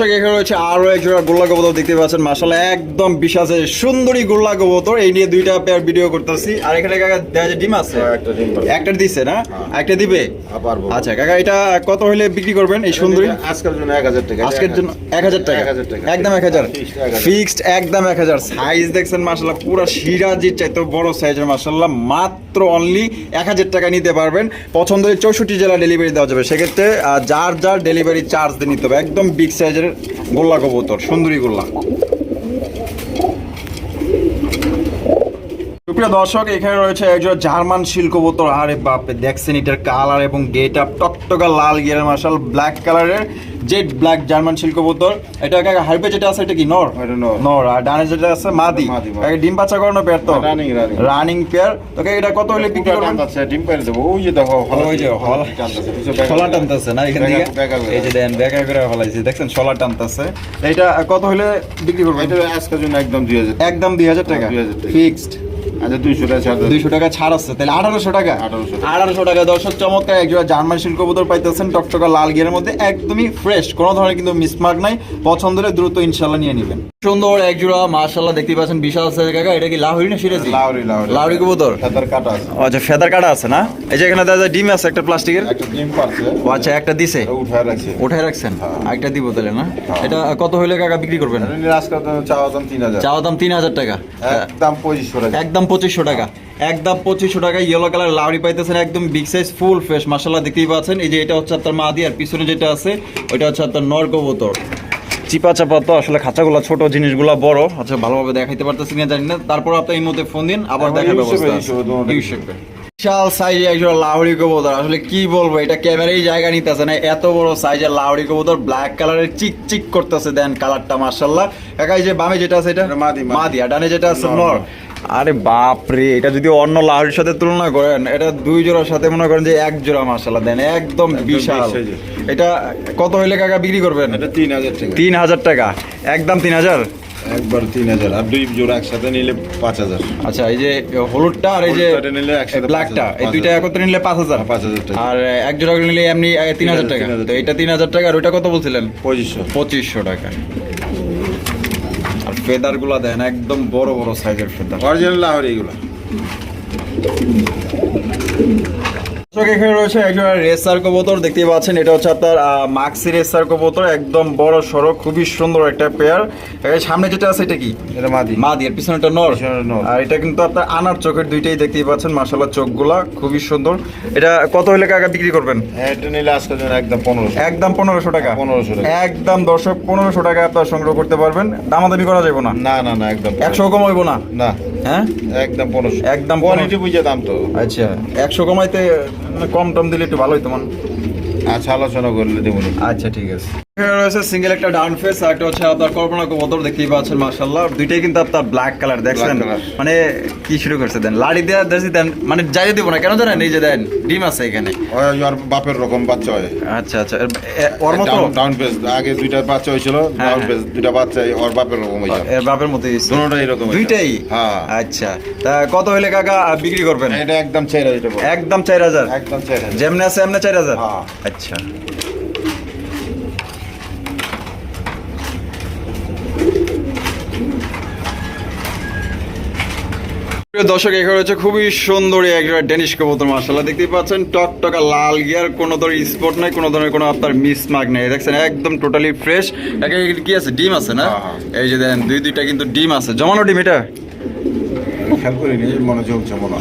এখানে রয়েছে আরও এক জোড়া গোল্লা কবুতর দেখতে পাচ্ছেন। মাসাল্লাহ একদম বিশাল সুন্দরী গোল্লা কবুতর। এই নিয়ে দুইটা পেয়ার ভিডিও করতেছি। আর এখানে কাকা ডিম আছে? হ্যাঁ, একটা দিছে না? হ্যাঁ। একটা দিবে? আচ্ছা কাকা এটা কত হলে বিক্রি করবেন এই সুন্দরী? আজকের জন্য এক হাজার টাকা আজকের জন্য এক হাজার টাকা। একদম এক হাজার। ফিক্সড একদম এক হাজার। সাইজ দেখছেন মাসাল্লাহ পুরো সিরাজির চাইতে বড় সাইজের মাসাল্লাহ মাত্র অনলি এক হাজার টাকা নিতে পারবেন। পছন্দের চৌষট্টি জেলা ডেলিভারি দেওয়া যাবে। সেক্ষেত্রে যার যার ডেলিভারি চার্জ দিয়ে নিতে হবে একদম বিগ সাইজের গোল্লা কবুতর, সুন্দরী গোল্লা। প্রিয় দর্শক, এখানে রয়েছে একজন জার্মান শিল বোতল আরে বাপে দেখছেন এটার কালার এবং গেট আপ টকটকা লাল গিয়ার মার্শাল ব্ল্যাক কালারের জেড ব্ল্যাক জার্মান শিল কবুতর এটা কাকা হাইপে যেটা আছে এটা কি? নর? নর। আর ডানে যেটা আছে মাদি। ডিম বাচ্চা করানো পেয়ার তো? Running। রানিং পেয়ার তোকে এটা কত হলে বিক্রি করবেন? ডিম দেবো। ওই যে দেখো হলা ওই যে হলা শলা টানতেছে না এখান থেকে। এই যে দেন করে হলাইছে দেখছেন শলা টানতেছে। এটা কত হলে বিক্রি করবেন? এটা আজকের জন্য একদম দুই হাজার একদম দুই হাজার 2000 টাকা। ফিক্সড আচ্ছা দুইশো টাকা ছাড় দুইশো টাকা ছাড় আছে তাহলে আঠারোশো টাকা। আঠারোশো টাকা। দর্শক চমৎকার একজোড়া জার্মান শিল্প কবুতর পাইতেছেন টকটকা লাল গিয়ারের মধ্যে একদমই ফ্রেশ কোনো ধরনের কিন্তু মিসমার্ক নাই পছন্দের দ্রুত ইনশাল্লাহ নিয়ে নেবেন। সুন্দর একজোড়া মার্শাল্লাহ দেখতে পাচ্ছেন বিশাল সাইজের কাকা এটা কি লাহরি না সিরাজি? লাউরি লাউরি লাউরি কবুতর। খাতার কাটা আছে। আচ্ছা ফেদার কাটা আছে না? এই যে এখানে দাদা ডিম আছে একটা প্লাস্টিকের একটা ডিম পারছে। ও আচ্ছা একটা দিছে? উঠায় রাখছে। উঠাই রাখছেন? হ্যাঁ। একটা দিব তাহলে না? হ্যাঁ। এটা কত হইলে কাকা বিক্রি করবেন? চাওয়া দাম তিন হাজার। চাওয়া দাম তিন হাজার টাকা। একদম পঁচিশশো টাকা। একদম পঁচিশশো টাকা। একদম পঁচিশশো টাকা ইয়েলো কালার লাউরি পাইতেছেন একদম বিগ সাইজ ফুল ফ্রেশ মাসাল্লাহ দেখতেই পাচ্ছেন। এই যে এটা হচ্ছে আপনার মাদি আর পিছনে যেটা আছে ওইটা হচ্ছে আপনার নর কবুতর। চিপা চাপা তো আসলে খাঁচাগুলো ছোট জিনিসগুলো বড়। আচ্ছা ভালোভাবে দেখাইতে পারতেছি না জানি না। তারপর আপনি এই মধ্যে ফোন দিন আবার দেখার ব্যবস্থা। বিশাল সাইজে একজন কবুতর। আসলে কি বলব এটা ক্যামেরাই জায়গা নিতেছে না। এত বড় সাইজের লাউরি কবুতর ব্ল্যাক কালারের চিক চিক করতেছে দেন কালারটা মার্শাল্লাহ একাই যে বামে যেটা আছে এটা? মাদি, মাদি। আর ডানে যেটা আছে নর। আরে বাপ রে এটা যদি অন্য লাউরির সাথে তুলনা করেন এটা দুই জোড়ার সাথে মনে করেন যে এক জোড়া মার্শাল্লাহ দেন একদম বিশাল। এটা কত হইলে কাকা বিক্রি করবেন? এটা তিন হাজার টাকা। তিন হাজার টাকা। একদম তিন হাজার? একবার তিন হাজার আর দুই জোড়া একসাথে নিলে পাঁচ হাজার। আচ্ছা এই যে হলুদটা আর এই যে নিলে একসাথে ব্ল্যাকটা এই দুইটা একত্রে নিলে পাঁচ হাজার? পাঁচ হাজার টাকা। আর এক জোড়া নিলে এমনি তিন হাজার টাকা? তো এটা তিন হাজার টাকা আর ওইটা কত বলছিলেন? পঁচিশশো। পঁচিশশো টাকা। আর ফেদারগুলা দেন একদম বড় বড় সাইজের ফেদার অরিজিনাল লাহোরি এগুলো দর্শক, এখানে রয়েছে একজন রেসার কবুতর দেখতেই পাচ্ছেন এটা হচ্ছে আপনার মাক্সি রেসার কবুতর একদম বড় সড়ো খুবই সুন্দর একটা পেয়ার সামনে যেটা আছে এটা কি? এটা মাদি। মাদি আর পিছনেটা নর। নর। আর এটা কিন্তু আপনার আনার চোখের দুইটাই দেখতেই পাচ্ছেন মাশাআল্লাহ চোখগুলা খুবই সুন্দর। এটা কত হলে কাকা বিক্রি করবেন? এটা নিলে জন্য একদম পনেরোশো। একদম পনেরোশো টাকা। 1500 টাকা। একদম দর্শক পনেরোশো টাকা আপনার সংগ্রহ করতে পারবেন। দামাদামি করা যাবে না। না না না একদম। একশো কম হইব না। না। হ্যাঁ? একদম পনেরোশো। একদম কোয়ালিটি বুঝে দাম তো। আচ্ছা একশো কমাইতে মানে কম টম দিলে একটু ভালো হইতো মান আচ্ছা আলোচনা করলে দেবো আচ্ছা ঠিক আছে। রয়েছে সিঙ্গেল একটা ডাউন ফেস আর একটা হচ্ছে আপনার কল্পনা কবুতর দেখতেই পাচ্ছেন মাশাআল্লাহ। দুইটাই কিন্তু আপনার ব্ল্যাক কালার দেখছেন? মানে কি শুরু করছে দেন? লাড়ি দেওয়া দেশি দেন মানে যাই দিব না কেন জানেন? এই যে দেন ডিম আছে এখানে। ওই বাপের রকম বাচ্চা হয় আচ্ছা আচ্ছা। ওর মতো? ডাউন পেস আগে দুইটা বাচ্চা হয়েছিল হ্যাঁ, ডাউন হ্যাঁ। পেস দুইটা বাচ্চা ওর বাপের রকম হয়েছে। এর বাপের মতো দুটোটাই এরকম। দুইটাই? হ্যাঁ। আচ্ছা। তা কত হইলে কাকা বিক্রি করবেন? এটা একদম ছেড়ে দিতে পারব একদম চার হাজার? একদম ছেড়ে যেমনি আছে এমনি চার হাজার? হ্যাঁ। আচ্ছা। দর্শক এখানে হচ্ছে খুবই সুন্দরী একটা ডেনিশ কবুতর মার্শাল্লাহ দেখতেই পাচ্ছেন টক টকা লাল গিয়ার কোনো ধরনের স্পট নাই কোনো ধরনের কোনো আপনার মিস মার্ক নেই দেখছেন একদম টোটালি ফ্রেশ একে কি আছে? ডিম আছে না? হ্যাঁ, হ্যাঁ। এই যে দেখেন দুই দুইটা কিন্তু ডিম আছে। জমানো ডিম এটা? খেয়াল করিনি মনে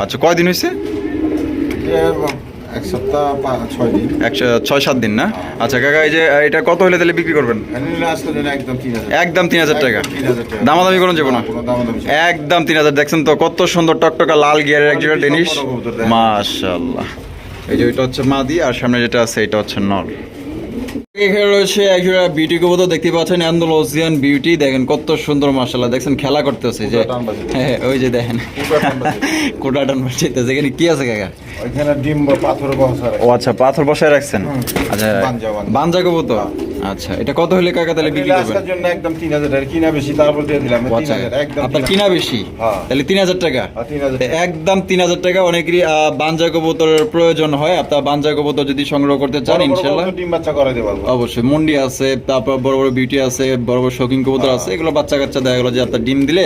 আচ্ছা কয়দিন হয়েছে এক সপ্তাহ ছয় দিন। একশো ছয় সাত দিন না? আচ্ছা কাকা এই যে এটা কত হলে তাহলে বিক্রি করবেন? নিলে একদম তিন হাজার। টাকা। একদম 3000 টাকা। দামাদামি করুন যাব না। একদম তিন হাজার। দেখছেন তো কত সুন্দর টকটকা লাল গিয়ারের এক জোড়া ডেনিশ। মাশাল্লাহ এই যে ওইটা হচ্ছে মাদি আর সামনে যেটা আছে এটা হচ্ছে নর এখানে রয়েছে একজোড়া বিউটি কবুতর দেখতে পাচ্ছেন অ্যান্ডোলজিয়ান বিউটি দেখেন কত সুন্দর মাশাল্লাহ দেখছেন খেলা করতেছে যে। হ্যাঁ ওই যে দেখেন। কোটা টান বাজে। কোটা টান বাজতেছে এখানে কি আছে কাকা? ডিম পাথর বসায় ও আচ্ছা পাথর বসায় রাখছেন? আচ্ছা। বানজা, বানজা। বাঞ্জা কবুতর? আচ্ছা এটা কত হলে কাকা তাহলে বিক্রি করবেন? আজকের জন্য একদম তিন হাজার টাকা। কিনা বেশি তারপর দিয়ে দিলাম তিন আচ্ছা হাজার একদম আপনার কিনা বেশি? হ্যাঁ। তাহলে তিন হাজার টাকা? হ্যাঁ, 3,000 টাকা। একদম তিন হাজার টাকা অনেকেরই আহ, বানজা কবুতরের প্রয়োজন হয়। আপনার বানজা কবুতর যদি সংগ্রহ করতে চান কবুতর ডিম বাচ্চা করে দেবো অবশ্যই মন্ডি আছে তারপর বড় বড় বিউটি আছে বড় বড় শৌখিন কবুতর আছে এগুলো বাচ্চা কাচ্চা দেখা গেলো যে আপনার ডিম দিলে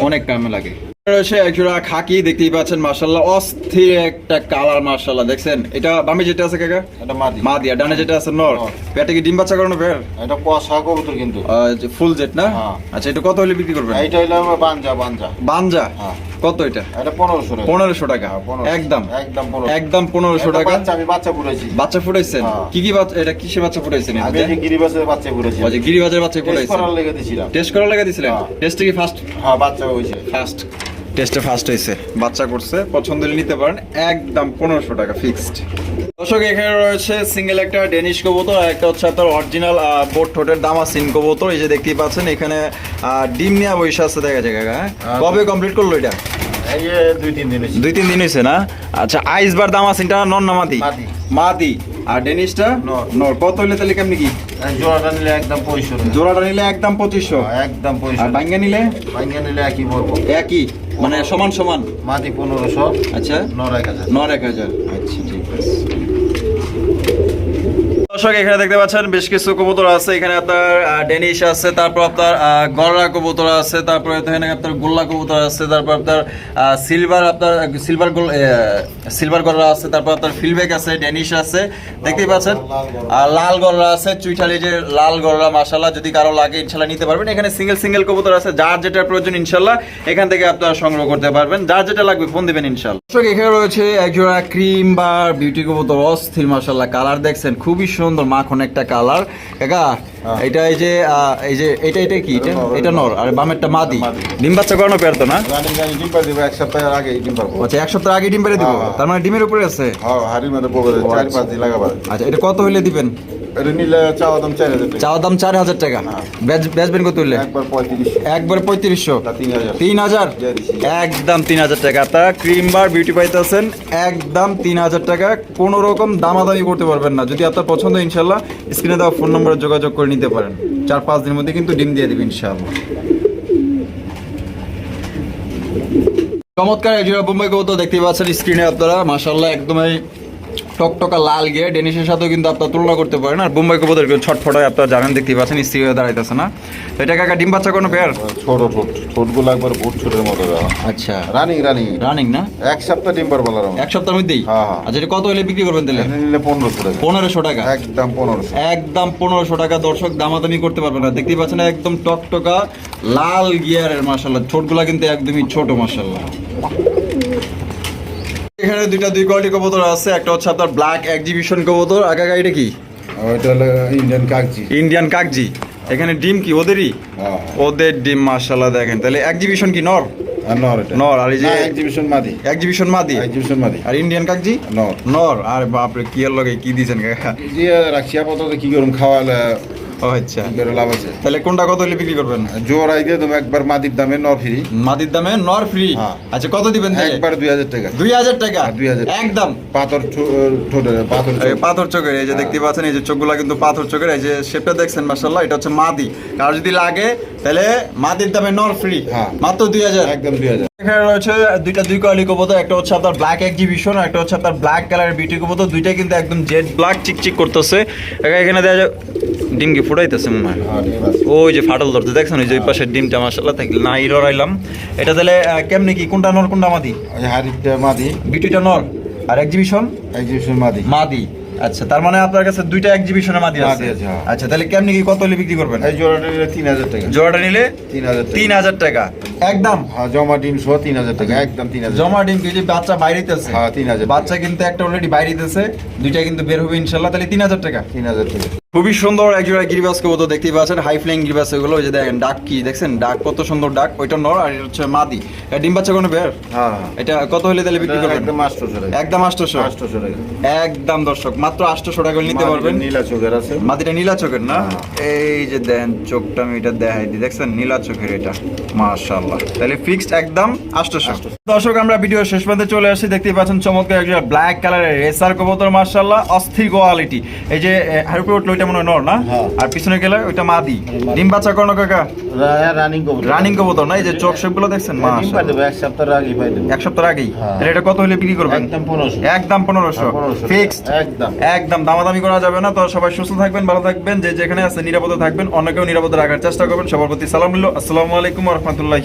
অনেক কামে লাগে। রয়েছে একজোড়া খাকি দেখতেই পাচ্ছেন মার্শাল্লাহ অস্থির একটা কালার মার্শাল্লাহ দেখছেন? এটা বামে যেটা আছে কাকা? এটা মাদি। মা দিয়া ডানে যেটা আছে নর। পেটে কি ডিম বাচ্চা করানো বের এটা কুয়াশা কবুতর কিন্তু। ফুল জেট না? হ্যাঁ। আচ্ছা এটা কত হলে বিক্রি করবেন? এইটা হইল আমার বাঞ্জা বাঞ্জা। বানজা হ্যাঁ। কত এটা? এটা পনেরোশো টাকা। পনেরোশো টাকা। হ্যাঁ, 1500 একদম। একদম পনেরোশো। একদম এটা টাকা। বাচ্চা আমি বাচ্চা ফুটাইছি। বাচ্চা ফুটাইছেন। কি কি বাচ্চা এটা কিসে বাচ্চা ফুটাইছেন? এই যে বাচ্চা ফুটাইছি। ও গিরিবাজের বাচ্চা টেস্ট ফুটাইছেন। করার লেগে দিছিলাম। টেস্ট করা লাগা দিছিলেন। টেস্টে কি ফার্স্ট হ্যাঁ বাচ্চা হয়েছে। ফার্স্ট টেস্টে ফার্স্ট হয়েছে। বাচ্চা করছে পছন্দ হলে নিতে পারেন। একদম পনেরোশো টাকা ফিক্সড দর্শক এখানে রয়েছে সিঙ্গেল একটা ডেনিশ কবুতর আর একটা হচ্ছে আপনার অরিজিনাল বোট ঠোঁটের দামা সিন কবুতর। এই যে দেখতেই পাচ্ছেন এখানে ডিম নেওয়া বৈশা আছে। দেখা যায় কাকা হ্যাঁ? হ্যাঁ। কবে কমপ্লিট করল এটা? দুই তিন দিন হয়েছে। দুই তিন দিন হয়েছে না? আচ্ছা আইস বার দামা সিনটা নন না মাদি? মাদি। আর ডেনিশটা নর। নর। কত হইলে তাহলে কেমনি কি? জোড়াটা নিলে একদম পঁচিশশো জোড়াটা নিলে একদম পঁচিশশো। হ্যাঁ, একদম আর পঁয়ষট্টি নিলে? ভাঙ্গা নিলে একই বলব। একই? মানে সমান সমান? মাটি পনেরোশো আচ্ছা। নর এক হাজার। নর এক হাজার। আচ্ছা ঠিক আছে। দর্শক এখানে দেখতে পাচ্ছেন বেশ কিছু কবুতর আছে। এখানে আপনার ডেনিশ আছে তারপর আপনার আহ, গররা কবুতর আছে তারপর এখানে আপনার গোল্লা কবুতর আছে তারপর আপনার আহ, সিলভার আপনার সিলভার গোল আহ, সিলভার গররা আছে তারপর আপনার ফিলবেক আছে ডেনিশ আছে। দেখতেই পাচ্ছেন লাল গররা। আছে চুইঠালি যে লাল গররা মাসাল্লাহ যদি কারও লাগে ইনশাল্লাহ নিতে পারবেন। এখানে সিঙ্গেল সিঙ্গেল কবুতর আছে যার যেটা প্রয়োজন ইনশাল্লাহ এখান থেকে আপনারা সংগ্রহ করতে পারবেন। যার যেটা লাগবে ফোন দিবেন ইনশাল্লাহ দর্শক এখানে রয়েছে একজোড়া ক্রিম বা বিউটি কবুতর অস্থির মাসাল্লাহ কালার দেখছেন খুবই সুন্দর। মাখন একটা কালার। কাকা এটা এই যে এই যে এটা এটা কি? এটা এটা নর আর বামেরটা মাদি। ডিম বাচ্চা করানো পেরতো না? রানিং ডিম পাই দিব এক সপ্তাহের আগে ডিম পারব আচ্ছা এক সপ্তাহ আগে ডিম পারে দিব? হ্যাঁ। তার মানে ডিমের উপরে আছে? হ্যাঁ হাড়ির মধ্যে চার আচ্ছা। পাঁচ দিন লাগাবার আচ্ছা এটা কত হইলে দিবেন? এটা নিলে চাওয়া দাম চার হাজার টাকা। দাম চার হাজার টাকা। হ্যাঁ। বেচবেন কত হইলে? একবার পঁয়ত্রিশশো। তিন হাজার। একদম তিন হাজার টাকা। আপনারা ক্রিম বার বিউটি পাইতেছেন একদম তিন হাজার টাকা। কোনো রকম দামাদামি করতে পারবেন না। যদি আপনার পছন্দ ইনশাল্লাহ স্ক্রিনে দেওয়া ফোন নম্বরে যোগাযোগ করে নিতে পারেন। চার পাঁচ দিনের মধ্যে কিন্তু ডিম দিয়ে দেবে ইনশাল্লাহ চমৎকার একজোড়া বোম্বাই কবুতর দেখতেই পাচ্ছেন স্ক্রিনে আপনারা? মাসাল্লাহ একদমই টকটকা লাল গিয়ে ডেনিশের সাথেও কিন্তু আপনার তুলনা করতে পারেন। আর বোম্বাই কবুতর ছটফটায় আপনার জানেন দেখতে পাচ্ছেন স্ত্রী হয়ে দাঁড়াইতেছে না। তো এটা কাকা ডিম বাচ্চা কোনো পেয়ার ছোট ঠোঁট। ঠোঁটগুলো একবার বুট ছোটের মতো আচ্ছা। রানিং রানিং রানিং না? এক সপ্তাহ ডিম পারব বলার এক সপ্তাহের মধ্যেই? হ্যাঁ, হ্যাঁ। আচ্ছা এটা কত হলে বিক্রি করবেন তাহলে? নিলে পনেরোশো টাকা। পনেরোশো টাকা? একদম পনেরোশো। একদম পনেরোশো টাকা দর্শক দামাদামি করতে পারবেন না। দেখতেই পাচ্ছেন একদম টকটকা লাল গিয়ারের মাসাল্লাহ ছোটগুলা কিন্তু একদমই ছোট মাসাল্লাহ এখানে দুইটা দুই কোয়ালিটি কবুতর আছে। একটা হচ্ছে আপনার ব্ল্যাক এক্সিবিশন কবুতর আগে এটা কি? ওইটা হলো ইন্ডিয়ান কাকজি। ইন্ডিয়ান কাকজি। এখানে ডিম কি ওদেরই? হ্যাঁ। ওদের ডিম মাসাল্লাহ দেখেন। তাহলে এক্সিবিশন কি নর? আর নর এটা। নর, আর এই যে- এক্সিবিশন মাদি। এক্সিবিশন মাদি? এক্সিবিশন মাদি। আর ইন্ডিয়ান কাকজি? নর। নর? আর বাপরে কি এর লগে কি দিছেন? কাকা রাখছি আপাতত কি করুম খাওয়ালে ও আচ্ছা। কি লাভ আছে। তাহলে কোনটা কত হলে বিক্রি করবেন? জোড়াই দিয়ে তুমি একবার মাদির দামে নর ফ্রি মাদির দামে নর ফ্রি হ্যাঁ। আচ্ছা কত দিবেন একবার দুই হাজার টাকা। দুই হাজার টাকা? হ্যাঁ, 2000 একদম। পাথর ঠোঁটে পাথর পাথর চোখের এই যে দেখতে পাচ্ছেন এই যে চোখগুলা কিন্তু পাথর চোখের এই যে শেপটা দেখছেন এটা হচ্ছে মাদি। কার যদি লাগে তাহলে মাদির দামে নর ফ্রি হ্যাঁ। মাত্র দুই হাজার। একদম দুই হাজার। এখানে রয়েছে দুইটা দুই কোয়ালি কবুতর একটা হচ্ছে আপনার ব্ল্যাক এক্সিবিশন আর একটা হচ্ছে আপনার ব্ল্যাক কালারের বিউটি কবুতর। দুইটা কিন্তু একদম জেড ব্ল্যাক চিকচিক করতেছে। এখানে- দেখা যায় ডিম কি ফুটাইতেছে মনে হয়। হ্যাঁ ওই যে ফাটল ধরতে দেখছেন? ওই যে ওই পাশের ডিমটা মাসাল্লাহ থাকলে না ইরো রাইলাম এটা তাহলে কেমনে কি? কোনটা নর কোনটা মাদি? হাড়িটা মাদি। বিউটিটা নর। আর এক্সিবিশন এক্সিবিশন মাদি। মাদি। আচ্ছা তার মানে আপনার কাছে দুইটা এক্সিবিশনের মাদি আছে? হ্যাঁ। আচ্ছা তাহলে কেমনি কি কত হলে বিক্রি করবেন? এই জোড়াটা নিলে তিন হাজার টাকা। জোড়াটা নিলে তিন হাজার টাকা। তিন হাজার টাকা। একদম? হ্যাঁ জমা ডিম সহ তিন হাজার টাকা একদম তিন হাজার জমা ডিম কি যে বাচ্চা বাইরেতেছে। হ্যাঁ, 3000 বাচ্চা কিন্তু একটা অলরেডি বাইরে বাইরেতেছে দুইটা কিন্তু বের হবে ইনশাল্লাহ তাহলে তিন হাজার টাকা। তিন হাজার টাকা। খুবই সুন্দর একজোড়া গিরিবাস কবুতর দেখতেই পাচ্ছেন। হাই ফ্লাইং গিরিবাস এগুলো ওই যে দেখেন ডাক কি দেখছেন? ডাক কত সুন্দর ডাক। ওইটা নর আর এটা হচ্ছে মাদি। এটা ডিম বাচ্চা কোনো বের হ্যাঁ। এটা কত হলে তাহলে বিক্রি করবেন? একদম টাকা। একদম আটশোশো? টাকা। একদম দর্শক মাত্র আটশোশো টাকা নিতে পারবেন। নীলা চোখের আছে। মাদিটা নীলা চোখের না? এই যে দেন চোখটা আমি এটা দেখাই দিই। দেখছেন? নীলা চোখের এটা। মাশাআল্লাহ। তাহলে ফিক্সড একদম আটশোশো। দর্শক আমরা ভিডিও শেষ পর্যন্ত চলে আসি দেখতেই পাচ্ছেন চমৎকার একটা ব্ল্যাক কালারের রেসার কবুতর মাশাআল্লাহ। অস্থির কোয়ালিটি এই যে ওইটা মনে হয় নর না? হ্যাঁ। আর পিছনে গেলে ওইটা মাদি। ডিম বাচ্চা কাকা? রানিং কবুতর। রানিং কবুতর না? এই যে দেখছেন? ডিম পাই মাশাআল্লাহ এক সপ্তাহ আগে পাই দেবো এক সপ্তাহ আগেই? হ্যাঁ। তাহলে এটা কত হলে বিক্রি করবেন? একদম পনেরোশো। একদম ফিক্সড একদম। একদম। দামাদামি করা যাবে না। তো সবাই সুস্থ থাকবেন ভালো থাকবেন। যে যেখানে আছে নিরাপদে থাকবেন। অন্যকেও নিরাপদে রাখার চেষ্টা করবেন। সবার প্রতি সালাম আসসালামু আলাইকুম রহমতুল্লাহ